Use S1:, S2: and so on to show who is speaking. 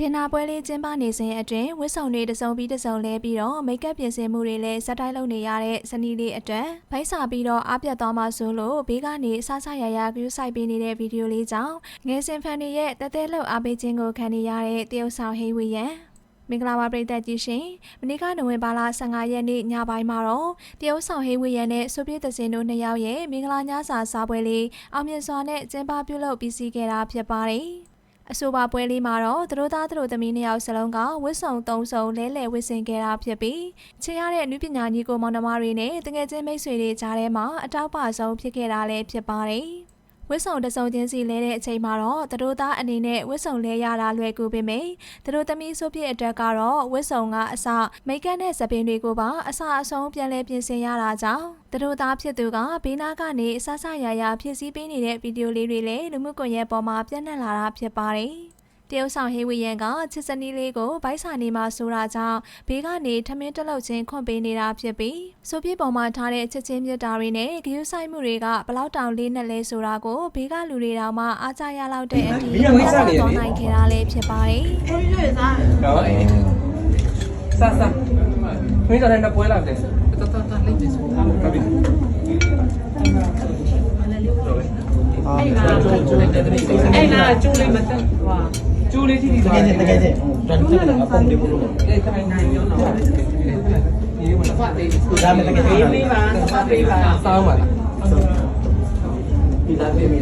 S1: ဒင်နာပွဲလေးကျင်းပနေစဉ်အတွင်းဝတ်ဆောင်တွေတစ်စုံပြီးတစ်စုံလဲပြီးတော့မိတ်ကပ်ပြင်ဆင်မှုတွေလည်းဇက်တိုက်လုပ်နေရတဲ့ဇနီးလေးအတွက်ဗိုက်စာပြီးတော့အားပြတ်သွားမှဆိုလို့ဘေးကနေအဆဆရရဂရုစိုက်ပေးနေတဲ့ဗီဒီယိုလေးကြောင့်ငယ်စဉ်ဖန်တွေရဲ့တသက်လောက်အားပေးခြင်းကိုခံနေရတဲ့တရုတ်ဆောင်ဟိဝီယန်မင်္ဂလာပါပရိသတ်ကြီးရှင်မနေ့ကနိုဝင်ဘာလ15ရက်နေ့ညပိုင်းမှာတော့တရုတ်ဆောင်ဟိဝီယန်နဲ့ဆိုဗီယက်သစင်တို့နှစ်ယောက်ရဲ့မင်္ဂလာညစာစားပွဲလေးအောင်မြင်စွာနဲ့ကျင်းပပြုလုပ်ပြီးစီးခဲ့တာဖြစ်ပါတယ် အဆိုပါပွဲလေးမှာတော့သူတို့သားသူတို့သမီးနှစ်ယောက်စလုံးကဝစ်စုံသုံးစုံလဲလှယ်ဝစ်ဆင်ခဲ့တာဖြစ်ပြီးချင်ရတဲ့အနုပညာညီကိုမောင်နှမတွေနဲ့တကယ်ချင်းမိတ်ဆွေတွေကြားထဲမှာအတောက်ပဆုံးဖြစ်ခဲ့တာလည်းဖြစ်ပါတယ် ဝစ်စုံတစ်စုံချင်းစီလဲတဲ့အချိန်မှာတော့သူတို့သားအနေနဲ့ဝစ်စုံလဲရတာလွယ်ကူပေမယ့်သူတို့သမီးဆိုပြည့်အတွက်ကတော့ဝစ်စုံကအစမိတ်ကန်းတဲ့သပင်တွေကိုပါအစအဆုံးပြန်လဲပြင်ဆင်ရတာကြောင့်သူတို့သားဖြစ်သူကဘေးနားကနေအဆဆရရဖြစ်စည်းပေးနေတဲ့ဗီဒီယိုလေးတွေလည်းလူမှုကွန်ရက်ပေါ်မှာပြန့်နှံ့လာတာဖြစ်ပါတယ် တရုတ်ဆောင်ဟေးဝီယန်ကချစ်စနီးလေးကိုဗိုက်စာနေမှာဆိုတာကြောင့်ဘေးကနေထမင်းတက်လောက်ချင်းခွန့်ပေးနေတာဖြစ်ပြီးဆိုပြပေါ်မှာထားတဲ့ချစ်ချင်းမြတ်တာတွေနဲ့ဂရုစိုက်မှုတွေကဘလောက်တောင်လေးနဲ့လဲဆိုတာကိုဘေးကလူတွေတောင်မှအားကြရလောက်တဲ့အထိသွားနိုင်ခဲ့တာလည်းဖြစ်ပါတယ်
S2: နော်အေးစစမင်းကလည်းပွဲလာတယ်
S3: တော်တော်တော်လေးပြစု
S2: ဟုတ်ပြီ
S3: အဲ့ဒါအဲ့ဒါကျိုးလေးမတက်ဟွာ
S2: ကျိုးလေးကြည့်ဒီ
S4: တ
S2: သွား
S4: ကယ်ချင်းတကယ်ချင်းတန်တူအပုံတွေဘလို့
S3: လေတိုင်းနိုင်ရောတော့
S2: ဒီဝင်
S3: ဖတ်သေး
S4: ဒါမဲ့တကယ်ချင်း
S3: ပေးပါဖတ်ပေးပါ
S2: စောင်းပါလား
S4: ဒီသားပြေးပြီ